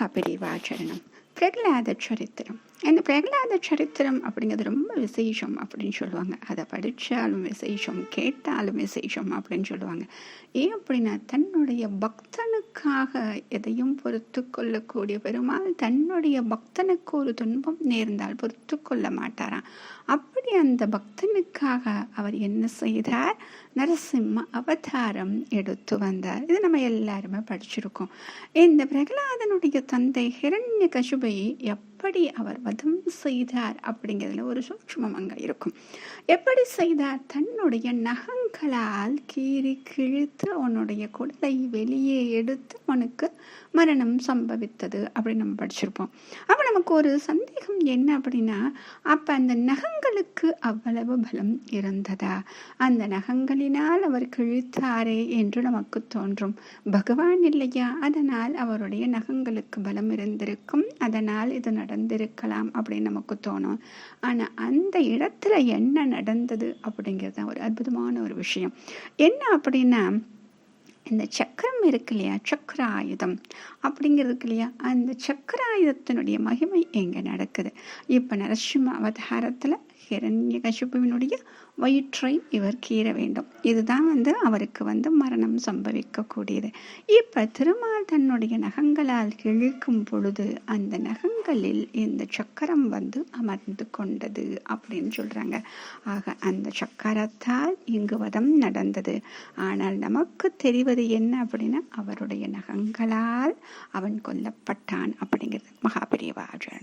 மகாபெரிவாச்சரணம் பிரகலாத சரித்திரம் இந்த பிரகலாத சரித்திரம் அப்படிங்கிறது ரொம்ப விசேஷம் அப்படின்னு சொல்லுவாங்க. அதை படித்தாலும் விசேஷம் கேட்டாலும் விசேஷம் அப்படின்னு சொல்லுவாங்க. ஏன் அப்படின்னா தன்னுடைய பக்தனுக்காக எதையும் பொறுத்து கொள்ளக்கூடிய பெருமாள் தன்னுடைய பக்தனுக்கு ஒரு துன்பம் நேர்ந்தால் பொறுத்து கொள்ள மாட்டாராம். அப்படி அந்த பக்தனுக்காக அவர் என்ன செய்தார்? நரசிம்ம அவதாரம் எடுத்து வந்தார். இது நம்ம எல்லாருமே படிச்சிருக்கோம். இந்த பிரகலாதனுடைய தந்தை ஹிரண்ய கசுபை எப்படி அவர் வதம் செய்தார் அப்படிங்கிறதுல ஒரு சூட்சமம் அங்கே இருக்கும். எப்படி செய்தார்? தன்னுடைய நகங்களால் கீறி கிழித்து அவனுடைய குடலை வெளியே எடுத்து அவனுக்கு மரணம் சம்பவித்தது அப்படின்னு நம்ம படிச்சிருப்போம். அப்போ நமக்கு ஒரு சந்தேகம் என்ன அப்படின்னா அப்போ அந்த நகங்களுக்கு அவ்வளவு பலம் இருந்ததா? அந்த நகங்களினால் அவர் கிழித்தாரே என்று நமக்கு தோன்றும். பகவான் இல்லையா? அதனால் அவருடைய நகங்களுக்கு பலம் இருந்திருக்கும். அதனால் இது நடந்திருக்கலாம் அப்படின்னு நமக்கு தோணும். ஆனால் அந்த இடத்துல என்ன நடந்தது அப்படிங்கிறது ஒரு அற்புதமான ஒரு விஷயம். என்ன அப்படின்னா இந்த சக்கரம் இருக்கு இல்லையா சக்கர ஆயுதம் அப்படிங்கிறது இல்லையா அந்த சக்கர ஆயுதத்தினுடைய மகிமை எங்கே நடக்குது? இப்போ நரசிம்ம அவதாரத்தில் ஹிரண்ய கசிப்புவினுடைய வயிற்றை இவர் கீற வேண்டும். இதுதான் வந்து அவருக்கு வந்து மரணம் சம்பவிக்கக்கூடியது. இப்போ திருமால் தன்னுடைய நகங்களால் கிழிக்கும் பொழுது அந்த நகங்களில் இந்த சக்கரம் வந்து அமர்ந்து கொண்டது அப்படின்னு சொல்கிறாங்க ஆக அந்த சக்கரத்தால் இங்கு வதம் நடந்தது. ஆனால் நமக்கு தெரிவது என்ன அப்படின்னா அவருடைய நகங்களால் அவன் கொல்லப்பட்டான் அப்படிங்கிறது. மகாபிரியவாஜர்